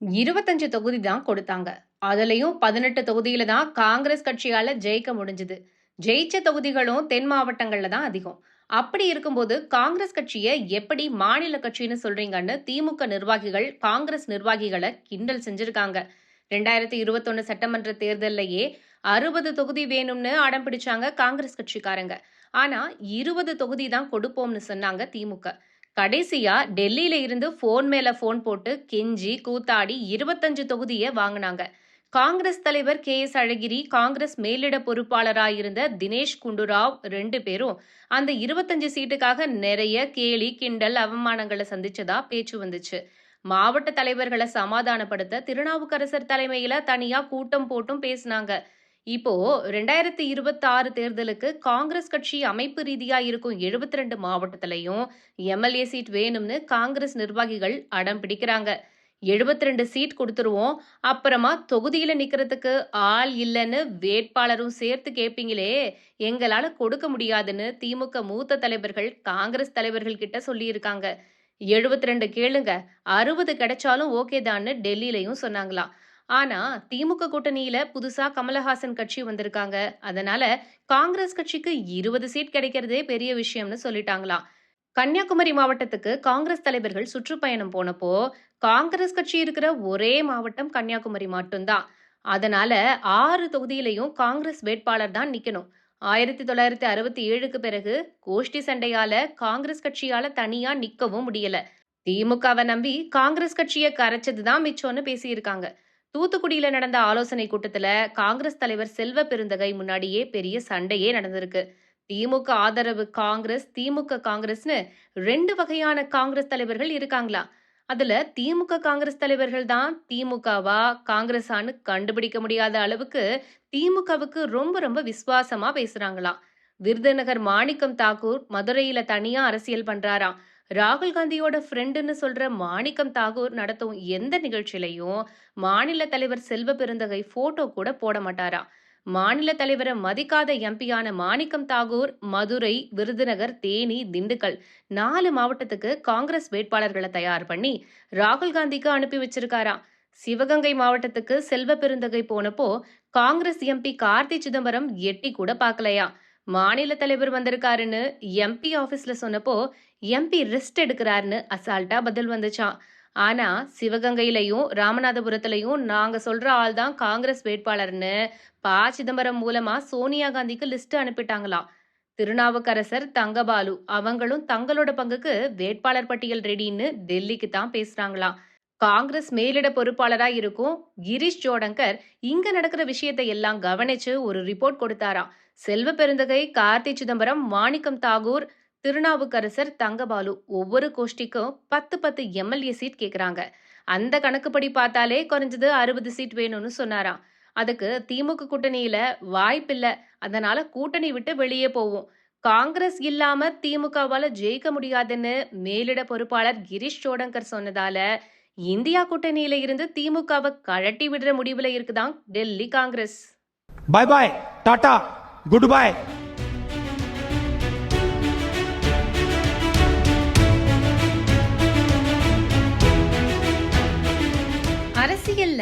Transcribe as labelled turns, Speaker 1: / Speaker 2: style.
Speaker 1: இருபத்தஞ்சு தொகுதி தான் கொடுத்தாங்க. அதுலயும் பதினெட்டு தொகுதியில தான் காங்கிரஸ் கட்சியால ஜெயிக்க முடிஞ்சது. ஜெயிச்ச தொகுதிகளும் தென் மாவட்டங்கள்ல தான் அதிகம். அப்படி இருக்கும்போது காங்கிரஸ் கட்சியை எப்படி மாநில கட்சின்னு சொல்றீங்கன்னு திமுக நிர்வாகிகள் காங்கிரஸ் நிர்வாகிகளை கிண்டல் செஞ்சிருக்காங்க. ரெண்டாயிரத்தி இருபத்தொன்னு சட்டமன்ற தேர்தல்லையே அறுபது தொகுதி வேணும்னு அடம் பிடிச்சாங்க காங்கிரஸ் கட்சிக்காரங்க. ஆனா இருபது தொகுதி தான் கொடுப்போம்னு சொன்னாங்க திமுக. கடைசியா டெல்லியில இருந்து போன் மேல போன் போட்டு கெஞ்சி கூத்தாடி இருபத்தஞ்சு தொகுதியை வாங்கினாங்க. காங்கிரஸ் தலைவர் கே எஸ் அழகிரி காங்கிரஸ் மேலிட பொறுப்பாளராக இருந்த தினேஷ் குண்டுராவ் ரெண்டு பேரும் அந்த இருபத்தஞ்சு சீட்டுக்காக நிறைய கேலி கிண்டல் அவமானங்களை சந்திச்சதா பேச்சு வந்துச்சு. மாவட்ட தலைவர்களை சமாதானப்படுத்த திருநாவுக்கரசர் தலைமையில தனியா கூட்டம் போட்டும் பேசினாங்க. இப்போ ரெண்டாயிரத்தி இருபத்தி ஆறு தேர்தலுக்கு காங்கிரஸ் கட்சி அமைப்பு ரீதியா இருக்கும் எழுபத்தி ரெண்டு மாவட்டத்திலையும் எம்எல்ஏ சீட் வேணும்னு காங்கிரஸ் நிர்வாகிகள் அடம் பிடிக்கிறாங்க. எழுபத்தி ரெண்டு சீட் கொடுத்துருவோம். அப்புறமா தொகுதியில நிக்கிறதுக்கு ஆள் இல்லைன்னு வேட்பாளரும் சேர்த்து கேட்பீங்களே எங்களால கொடுக்க முடியாதுன்னு திமுக மூத்த தலைவர்கள் காங்கிரஸ் தலைவர்கள் கிட்ட சொல்லியிருக்காங்க. எழுபத்தி ரெண்டு கேளுங்க. அறுபது கிடைச்சாலும் ஓகே தான்னு டெல்லியிலையும் சொன்னாங்களாம். ஆனா திமுக கூட்டணியில புதுசா கமலஹாசன் கட்சி வந்திருக்காங்க. அதனால காங்கிரஸ் கட்சிக்கு இருபது சீட் கிடைக்கிறதே பெரிய விஷயம்னு சொல்லிட்டாங்களாம். கன்னியாகுமரி மாவட்டத்துக்கு காங்கிரஸ் தலைவர்கள் சுற்றுப்பயணம் போனப்போ காங்கிரஸ் கட்சி இருக்கிற ஒரே மாவட்டம் கன்னியாகுமரி மட்டும்தான். அதனால ஆறு தொகுதியிலையும் காங்கிரஸ் வேட்பாளர் தான் நிக்கணும். ஆயிரத்தி தொள்ளாயிரத்தி அறுபத்தி ஏழுக்கு பிறகு கோஷ்டி சண்டையால காங்கிரஸ் கட்சியால தனியா நிக்கவும் முடியல. திமுகவை நம்பி காங்கிரஸ் கட்சியை கரைச்சதுதான் மிச்சம்னு பேசியிருக்காங்க. தூத்துக்குடியில நடந்த ஆலோசனை கூட்டத்தில் காங்கிரஸ் தலைவர் செல்வ பெருந்தகை முன்னாடியே பெரிய சண்டையே நடந்திருக்கு. திமுக ஆதரவு காங்கிரஸ் திமுக காங்கிரஸ்னு ரெண்டு வகையான காங்கிரஸ் தலைவர்கள் இருக்காங்களா? அதுல திமுக காங்கிரஸ் தலைவர்கள் தான் திமுகவா காங்கிரஸான்னு கண்டுபிடிக்க முடியாத அளவுக்கு திமுகவுக்கு ரொம்ப ரொம்ப விசுவாசமா பேசுறாங்களாம் விருதுநகர் மாணிக்கம் தாக்கூர் மதுரையில தனியா அரசியல் பண்றாராம். ராகுல் காந்தியோட ஃப்ரெண்டுன்னு சொல்ற மாணிக்கம் தாகூர் நடத்தும் எந்த நிகழ்ச்சியிலையும் மாநில தலைவர் செல்வ பெருந்தகை போட்டோ கூட போட மாட்டாரா? மாநில தலைவரை மதிக்காத எம்பியான மாணிக்கம் தாகூர் மதுரை விருதுநகர் தேனி திண்டுக்கல் நாலு மாவட்டத்துக்கு காங்கிரஸ் வேட்பாளர்களை தயார் பண்ணி ராகுல் காந்திக்கு அனுப்பி வச்சிருக்காரா? சிவகங்கை மாவட்டத்துக்கு செல்வ பெருந்தகை போனப்போ காங்கிரஸ் எம்பி கார்த்தி சிதம்பரம் எட்டி கூட பார்க்கலையா? மாநில தலைவர் வந்திருக்காருன்னு எம்பி ஆபீஸ்ல சொன்னப்போ எம்பி ரெஸ்ட் எடுக்கிறாருன்னு அசால்ட்டா பதில் வந்துச்சான் ஆனா சிவகங்கையிலையும் ராமநாதபுரத்திலையும் நாங்க சொல்ற ஆள் தான் காங்கிரஸ் வேட்பாளர்னு ப. சிதம்பரம் மூலமா சோனியா காந்திக்கு லிஸ்ட் அனுப்பிட்டாங்களாம். திருநாவுக்கரசர் தங்கபாலு அவங்களும் தங்களோட பங்குக்கு வேட்பாளர் பட்டியல் ரெடின்னு டெல்லிக்கு தான் பேசுறாங்களாம். காங்கிரஸ் மேலிட பொறுப்பாளரா இருக்கும் கிரீஷ் ஜோடங்கர் இங்க நடக்கிற விஷயத்தை எல்லாம் கவனிச்சு ஒரு ரிப்போர்ட் கொடுத்தாராம். செல்வ பெருந்தகை கார்த்தி சிதம்பரம் மாணிக்கம் தாகூர் திருநாவுக்கரசர் தங்கபாலு ஒவ்வொரு கோஷ்டிக்கும் பத்து பத்து எம்எல்ஏ சீட் கேட்குறாங்க அந்த கணக்குப்படி பார்த்தாலே குறைஞ்சது அறுபது சீட் வேணும்னு சொன்னாராம். அதுக்கு திமுக கூட்டணியில வாய்ப்பில்லை அதனால கூட்டணி விட்டு வெளியே போவோம். காங்கிரஸ் இல்லாம திமுகவால ஜெயிக்க முடியாதுன்னு மேலிட பொறுப்பாளர் கிரீஷ் சோடங்கர் சொன்னதால இந்தியா கூட்டணியில இருந்து திமுகவை கழட்டி விடுற முடிவுல இருக்குதான் Delhi Congress.
Speaker 2: Bye bye tata
Speaker 1: goodbye